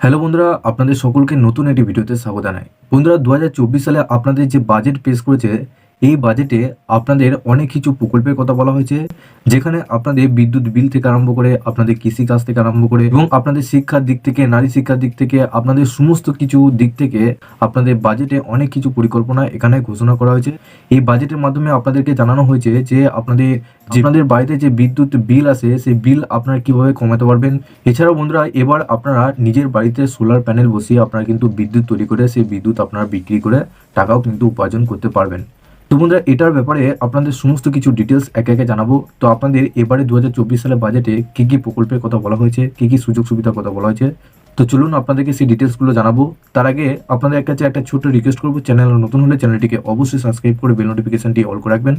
Hello বন্ধুরা, আপনাদের সকলকে নতুন একটি ভিডিওতে স্বাগত জানাই। বন্ধুরা দু হাজার চব্বিশ সালে আপনাদের যে বাজেট পেশ করেছে এই বাজেটে আপনাদের অনেক কিছু প্রকল্পের কথা বলা হয়েছে, যেখানে আপনাদের বিদ্যুৎ বিল থেকে আরম্ভ করে আপনাদের কৃষিকাজ থেকে আরম্ভ করে এবং আপনাদের শিক্ষার দিক থেকে, নারী শিক্ষার দিক থেকে, আপনাদের সমস্ত কিছু দিক থেকে আপনাদের বাজেটে অনেক কিছু পরিকল্পনা এখানে ঘোষণা করা হয়েছে। এই বাজেটের মাধ্যমে আপনাদেরকে জানানো হয়েছে যে আপনাদের আপনাদের বাড়িতে যে বিদ্যুৎ বিল আসে, সেই বিল আপনারা কীভাবে কমাতে পারবেন? এছাড়াও বন্ধুরা, এবার আপনারা নিজের বাড়িতে সোলার প্যানেল বসিয়ে আপনারা কিন্তু বিদ্যুৎ তৈরি করে, সেই বিদ্যুৎ আপনারা বিক্রি করে টাকাও কিন্তু উপার্জন করতে পারবেন। তো বন্ধুরা, এটার ব্যাপারে আপনাদের সমস্ত কিছু ডিটেলস একে একে জানাব। তো আপনাদের এবারে দু হাজার চব্বিশ সালের বাজেটে কী কী প্রকল্পের কথা বলা হয়েছে, কি কী সুযোগ সুবিধার কথা বলা হয়েছে? তো চলুন আপনাদেরকে সেই ডিটেলসগুলো জানাব। তার আগে আপনাদের কাছে একটা ছোট্ট রিকোয়েস্ট করব চ্যানেল নতুন হলে চ্যানেলটিকে অবশ্যই সাবস্ক্রাইব করে বেল নোটিফিকেশনটি অল করে রাখবেন।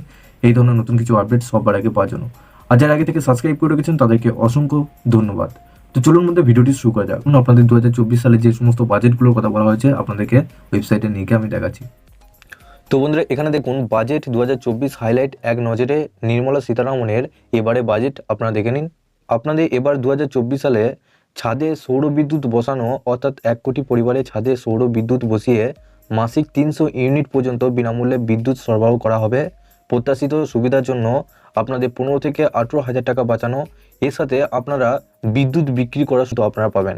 এই ধরনের নতুন কিছু আপডেট সবার আগে পাওয়ার জন্য। আর যারা আগে থেকে সাবস্ক্রাইব করে রেখেছেন, তাদেরকে অসংখ্য ধন্যবাদ। তো চলুন মধ্যে ভিডিওটি শুরু করা যাক। আপনাদের দু হাজার চব্বিশ সালে যে সমস্ত বাজেটগুলোর কথা বলা হয়েছে, আপনাদেরকে ওয়েবসাইটে নিয়ে গিয়ে আমি দেখাচ্ছি। তো বন্ধুরা, এখানে দেখুন বাজেট দু হাজার চব্বিশ হাইলাইট এক নজরে নির্মলা সীতারামনের। এবারে বাজেট আপনারা দেখে নিন। আপনাদের এবার দু হাজার চব্বিশ সালে ছাদে সৌর বিদ্যুৎ বসানো, অর্থাৎ এক কোটি পরিবারে ছাদে সৌর বিদ্যুৎ বসিয়ে মাসিক তিনশো ইউনিট পর্যন্ত বিনামূল্যে বিদ্যুৎ সরবরাহ করা হবে। প্রত্যাশিত সুবিধার জন্য আপনাদের পনেরো থেকে আঠেরো হাজার টাকা বাঁচানো। এর সাথে আপনারা বিদ্যুৎ বিক্রি করা শুধু আপনারা পাবেন।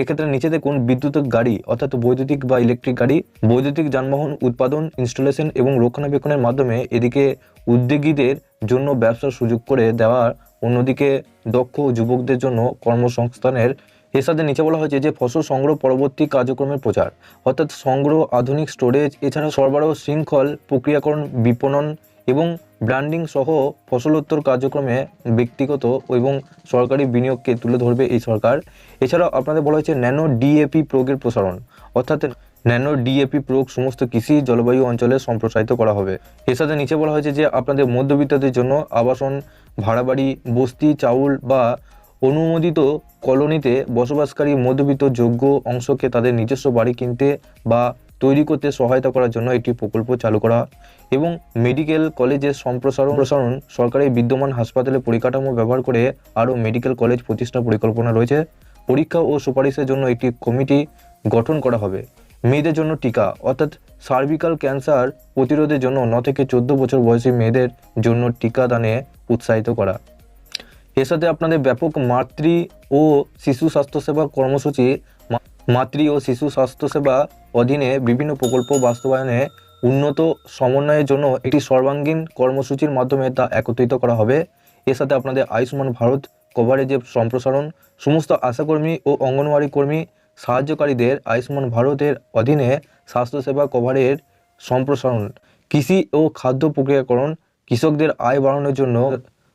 এক্ষেত্রে নিচেতে কোন বিদ্যুৎ গাড়ি, অর্থাৎ বৈদ্যুতিক বা ইলেকট্রিক গাড়ি, বৈদ্যুতিক যানবাহন উৎপাদন ইনস্টলেশন এবং রক্ষণাবেক্ষণের মাধ্যমে এদিকে উদ্যোগীদের জন্য ব্যবসার সুযোগ করে দেওয়ার, অন্যদিকে দক্ষ যুবকদের জন্য কর্মসংস্থানের এর সাথে নিচে বলা হয়েছে যে ফসল সংগ্রহ পরবর্তী কার্যক্রমের প্রচার, অর্থাৎ সংগ্রহ আধুনিক স্টোরেজ এছাড়া সরবরাহ শৃঙ্খল, প্রক্রিয়াকরণ, বিপণন এবং ব্র্যান্ডিং সহ ফসলোত্তর কার্যক্রমে ব্যক্তিগত এবং সরকারি বিনিয়োগকে তুলে ধরবে এই সরকার। এছাড়াও আপনাদের বলা হয়েছে ন্যানো ডিএপি প্রয়োগের প্রসারণ, অর্থাৎ ন্যানো ডিএপি প্রয়োগ সমস্ত কৃষি জলবায়ু অঞ্চলে সম্প্রসারিত করা হবে। এর সাথে নিচে বলা হয়েছে যে আপনাদের মধ্যবিত্তদের জন্য আবাসন ভাড়া বাড়ি বস্তি, চাউল বা অনুমোদিত কলোনিতে বসবাসকারী মধ্যবিত্ত যোগ্য অংশকে তাদের নিজস্ব বাড়ি কিনতে বা তৈরি করতে সহায়তা করার জন্য একটি প্রকল্প চালু করা এবং মেডিকেল কলেজের সম্প্রসারণ প্রসারণ সরকারি বিদ্যমান হাসপাতালে পরিকাঠামো ব্যবহার করে আরও মেডিকেল কলেজ প্রতিষ্ঠা পরিকল্পনা রয়েছে। পরীক্ষা ও সুপারিশের জন্য একটি কমিটি গঠন করা হবে। মেয়েদের জন্য টিকা, অর্থাৎ সার্ভিক্যাল ক্যান্সার প্রতিরোধের জন্য ন থেকে চোদ্দ বছর বয়সী মেয়েদের জন্য টিকাদানে উৎসাহিত করা। এর সাথে আপনাদের ব্যাপক মাতৃ ও শিশু স্বাস্থ্যসেবা কর্মসূচি মাতৃ ও শিশু স্বাস্থ্যসেবা অধীনে বিভিন্ন প্রকল্প বাস্তবায়নে উন্নত সমন্বয়ের জন্য একটি সর্বাঙ্গীন কর্মসূচির মাধ্যমে তা একত্রিত করা হবে। এর সাথে আপনাদের আয়ুষ্মান ভারত কভারেজের সম্প্রসারণ, সমস্ত আশাকর্মী ও অঙ্গনওয়াড়ি কর্মী, সাহায্যকারীদের আয়ুষ্মান ভারতের অধীনে স্বাস্থ্যসেবা কভারের সম্প্রসারণ, কৃষি ও খাদ্য প্রক্রিয়াকরণ, কৃষকদের আয় বাড়ানোর জন্য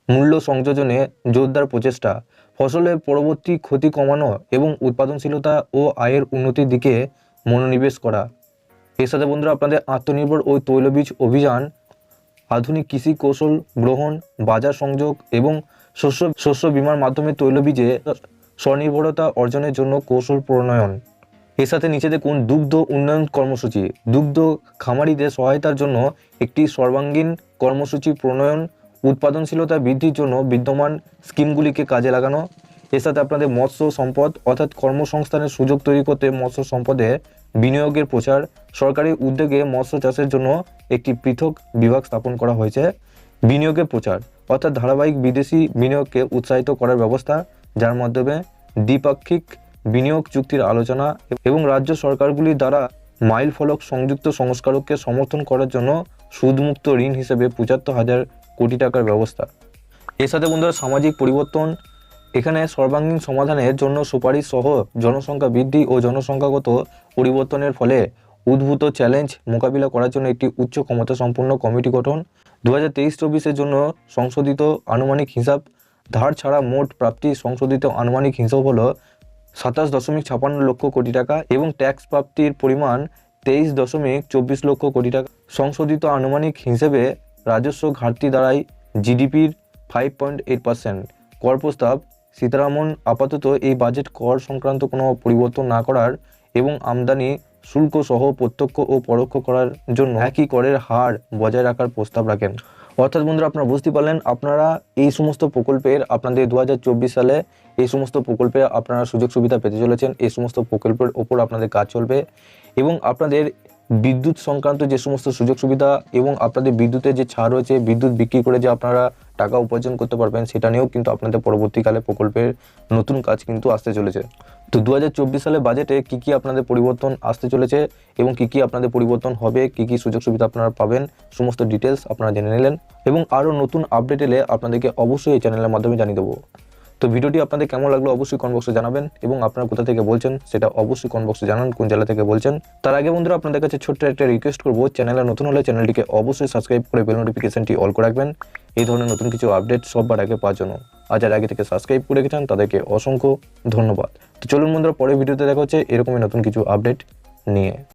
মূল্য সংযোজনে জোরদার প্রচেষ্টা। ফসলের পরবর্তী ক্ষতি কমানো এবং উৎপাদনশীলতা ও আয়ের উন্নতির দিকে মনোনিবেশ করা। এর সাথে বন্ধুরা আপনাদের আত্মনির্ভর ও তৈলবীজ অভিযান, আধুনিক কৃষি কৌশল গ্রহণ, বাজার সংযোগ এবং শস্য শস্য বীমার মাধ্যমে তৈলবীজে স্বনির্ভরতা অর্জনের জন্য কৌশল প্রণয়ন। এর সাথে নিচে কোন দুগ্ধ উন্নয়ন কর্মসূচি? দুগ্ধ খামারিদের সহায়তার জন্য একটি সর্বাঙ্গীন কর্মসূচি প্রণয়ন উৎপাদনশীলতা বৃদ্ধির জন্য বিদ্যমান স্কিমগুলিকে কাজে লাগানো, এর সাথে আপনাদের মৎস্য সম্পদ অর্থাৎ কর্মসংস্থানের সুযোগ তৈরি করতে মৎস্য সম্পদে বিনিয়োগের প্রচার, সরকারি উদ্যোগে মৎস্য চাষের জন্য একটি পৃথক বিভাগ স্থাপন করা হয়েছে। বিনিয়োগের প্রচার, অর্থাৎ ধারাবাহিক বিদেশি বিনিয়োগকে উৎসাহিত করার ব্যবস্থা, যার মাধ্যমে দ্বিপাক্ষিক বিনিয়োগ চুক্তির আলোচনা এবং রাজ্য সরকারগুলি দ্বারা মাইল ফলক সংযুক্ত সংস্কারককে সমর্থন করার জন্য সুদমুক্ত ঋণ হিসেবে পঁচাত্তর হাজার কোটি টাকার ব্যবস্থা। এর সাথে বন্ধুরা সামাজিক পরিবর্তন, এখানে সর্বাঙ্গীন সমাধানের জন্য সুপারিশ সহ জনসংখ্যা বৃদ্ধি ও জনসংখ্যাগত পরিবর্তনের ফলে উদ্ভূত চ্যালেঞ্জ মোকাবিলা করার জন্য একটি উচ্চ ক্ষমতা সম্পন্ন কমিটি গঠন দু হাজার তেইশ চব্বিশের জন্য সংশোধিত আনুমানিক হিসাব। ধার ছাড়া মোট প্রাপ্তি সংশোধিত আনুমানিক হিসাব হলো সাতাশ দশমিক ছাপান্ন লক্ষ কোটি টাকা এবং ট্যাক্স প্রাপ্তির পরিমাণ তেইশ দশমিক চব্বিশ লক্ষ কোটি টাকা। সংশোধিত আনুমানিক হিসেবে রাজস্ব ঘাটতি দাঁড়ায় জিডিপির ফাইভ পয়েন্ট এইট পার্সেন্ট কর প্রস্তাব সীতারামন আপাতত এই বাজেট কর সংক্রান্ত কোনো পরিবর্তন না করার এবং আমদানি শুল্ক সহ প্রত্যক্ষ ও পরোক্ষ করার জন্য একই করের হার বজায় রাখার প্রস্তাব রাখেন। অর্থাৎ বন্ধুরা, আপনারা বুঝতে পারলেন, আপনারা এই সমস্ত প্রকল্পের আপনাদের দু হাজার চব্বিশ সালে এই সমস্ত প্রকল্পে আপনারা সুযোগ সুবিধা পেতে চলেছেন, এই সমস্ত প্রকল্পের ওপর আপনাদের কাজ চলবে এবং আপনাদের বিদ্যুৎ সংক্রান্ত যে সমস্ত সুযোগ সুবিধা এবং আপনাদের বিদ্যুতের যে ছাড় রয়েছে, বিদ্যুৎ বিক্রি করে যে আপনারা টাকা উপার্জন করতে পারবেন, সেটা নিয়েও কিন্তু আপনাদের পরবর্তীকালে প্রকল্পের নতুন কাজ কিন্তু আসতে চলেছে। তো দু হাজার চব্বিশ সালে বাজেটে কি কি আপনাদের পরিবর্তন আসতে চলেছে এবং কি কি আপনাদের পরিবর্তন হবে, কি কি সুযোগ সুবিধা আপনারা পাবেন, সমস্ত ডিটেলস আপনারা জেনে নিলেন। এবং আরও নতুন আপডেট এলে আপনাদেরকে অবশ্যই এই চ্যানেলের মাধ্যমে জানিয়ে দেবো। তো ভিডিওটি আপনাদের কেমন লাগল অবশ্যই কমেন্ট বক্সে জানাবেন এবং আপনারা কোথা থেকে বলছেন সেটা অবশ্যই কমেন্ট বক্সে জানান, কোন জেলা থেকে বলছেন। তার আগে বন্ধুরা, আপনাদের কাছে ছোট্ট একটা রিকোয়েস্ট করব চ্যানেলে নতুন হলে চ্যানেলটিকে অবশ্যই সাবস্ক্রাইব করে বেল নোটিফিকেশনটি অল করে রাখবেন। এই ধরনের নতুন কিছু আপডেট সববার আগে পাওয়ার জন্য। আর যারা আগে থেকে সাবস্ক্রাইব করে রেখেছেন, তাদেরকে অসংখ্য ধন্যবাদ। তো চলুন বন্ধুরা, পরের ভিডিওতে দেখা হচ্ছে এরকমই নতুন কিছু আপডেট নিয়ে।